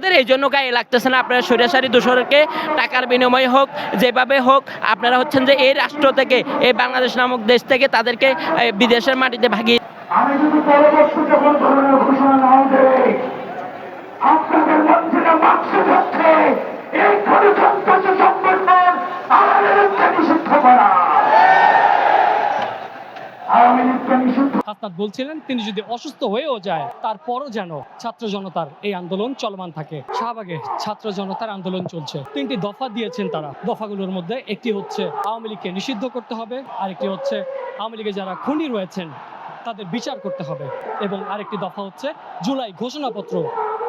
আপনাদের, এই জন্য গায়ে লাগতেছে না। আপনারা সৈরাসারি দোষরকে টাকার বিনিময়ে হোক, যেভাবে হোক, আপনারা হচ্ছেন যে এই রাষ্ট্র থেকে, এই বাংলাদেশ নামক দেশ থেকে তাদেরকে বিদেশের মাটিতে ভাগিয়ে হাসনাত বলছিলেন, তিনি যদি অসুস্থ হয়েও যায়, তারপরও যেন ছাত্র জনতার এই আন্দোলন চলমান থাকে। শাহবাগে ছাত্র জনতার আন্দোলন চলছে। তিনটি দফা দিয়েছেন তারা। দফাগুলোর মধ্যে একটি হচ্ছে, আওয়ামী লীগকে নিষিদ্ধ করতে হবে। আরেকটি হচ্ছে, আওয়ামী লীগে যারা খুনি রয়েছেন, তাদের বিচার করতে হবে। এবং আরেকটি দফা হচ্ছে, জুলাই ঘোষণাপত্র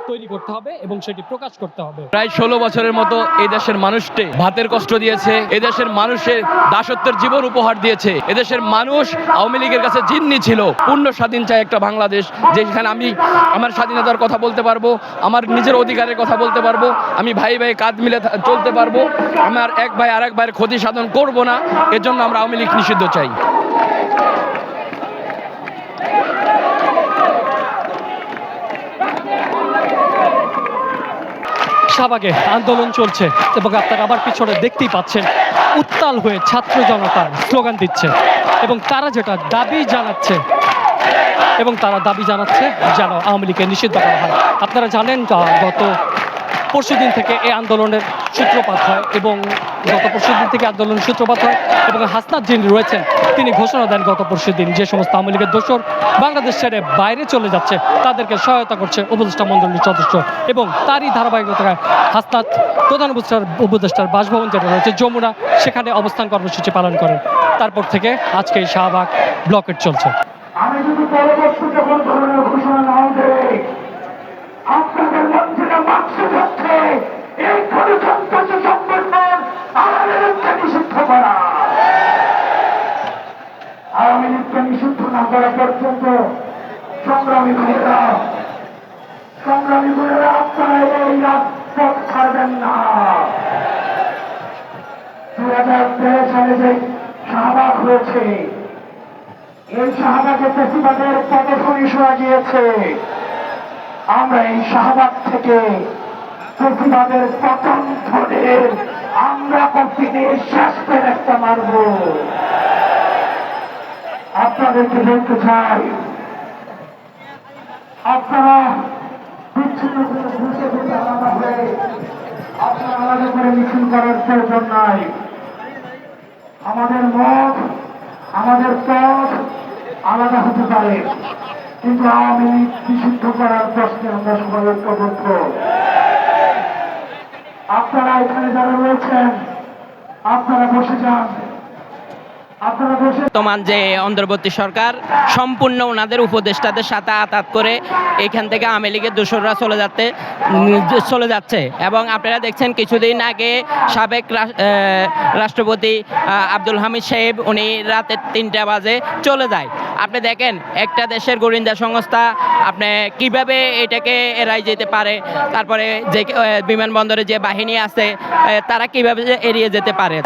তৈরি করতে হবে এবং সেটি প্রকাশ করতে হবে। প্রায় ষোলো বছরের মতো এই দেশের মানুষকে ভাতের কষ্ট দিয়েছে এদেশের মানুষের দাসত্বের জীবন উপহার দিয়েছে এদেশের মানুষ আওয়ামী লীগের কাছে জিন্নি ছিল। পূর্ণ স্বাধীন চায় একটা বাংলাদেশ, যেখানে আমি আমার স্বাধীনতার কথা বলতে পারব, আমার নিজের অধিকারের কথা বলতে পারব, আমি ভাই ভাই কাঁধ মিলে চলতে পারব, আমার এক ভাই আর এক ভাইয়ের ক্ষতি সাধন করব না এর জন্য আমরা আওয়ামী লীগ নিষিদ্ধ চাই। শাহবাগে আন্দোলন চলছে এবং আপনারা আবার পিছনে দেখতেই পাচ্ছেন উত্তাল হয়ে ছাত্র জনতা স্লোগান দিচ্ছে এবং তারা যেটা দাবি জানাচ্ছে এবং তারা দাবি জানাচ্ছে যেন আওয়ামী লীগকে নিষিদ্ধ করা হয়। আপনারা জানেন আহ, গত পরশুদিন থেকে এই আন্দোলনের সূত্রপাত হয় এবং গত পরশুদিন থেকে আন্দোলনের সূত্রপাত হয় এবং হাসনাত যিনি রয়েছেন, তিনি ঘোষণা দেন গত পরশুদিন যে সমস্ত আওয়ামী লীগের দোসর বাংলাদেশ ছেড়ে বাইরে চলে যাচ্ছে, তাদেরকে সহায়তা করছে উপদেষ্টা মণ্ডলীর সদস্য এবং তারই ধারাবাহিকতায় হাসনাত প্রধান উপদেষ্টার উপদেষ্টার বাসভবন যেটা রয়েছে যমুনা, সেখানে অবস্থান কর্মসূচি পালন করেন। তারপর থেকে আজকে এই শাহবাগ ব্লকেট চলছে। আমি পরবর্তী যখন ধরনের ঘোষণা নাও দেবে করা পর্যন্ত সংগ্রামী ভাইয়েরা সংগ্রামী ভাইয়েরা আপনারা এই রাজপথ ছাড়বেন না। দু হাজার তেরো সালে যে শাহবাগ হয়েছে, এই শাহবাগে প্রতিবাদের প্রদর্শনী শোনা গিয়েছে। আমরা এই শাহবাগ থেকে প্রতিবাদের প্রথম ধরে আমরা কপিতে শেষ একটা মারব। আপনাদেরকে বলতে চাই, আপনারা আমাদের মত, আমাদের পথ আলাদা হতে পারে। কিন্তু লীগ নিষিদ্ধ করার প্রশ্নে আমরা সবাই আপনারা এখানে যারা রয়েছেন, আপনারা বসে যান। বর্তমান যে অন্তর্বর্তী সরকার, সম্পূর্ণ ওনাদের উপদেষ্টাদের সাথে আতাত করে এখান থেকে আওয়ামী লীগের দোসররা চলে যাচ্ছে চলে যাচ্ছে। এবং আপনারা দেখছেন কিছুদিন আগে সাবেক রাষ্ট্রপতি আব্দুল হামিদ সাহেব, উনি রাতে তিনটা বাজে চলে যায়। আপনি দেখেন, একটা দেশের গোয়েন্দা সংস্থা, আপনি কীভাবে এটাকে এড়াই যেতে পারে? তারপরে যে বিমানবন্দরে যে বাহিনী আছে তারা কীভাবে এড়িয়ে যেতে পারে?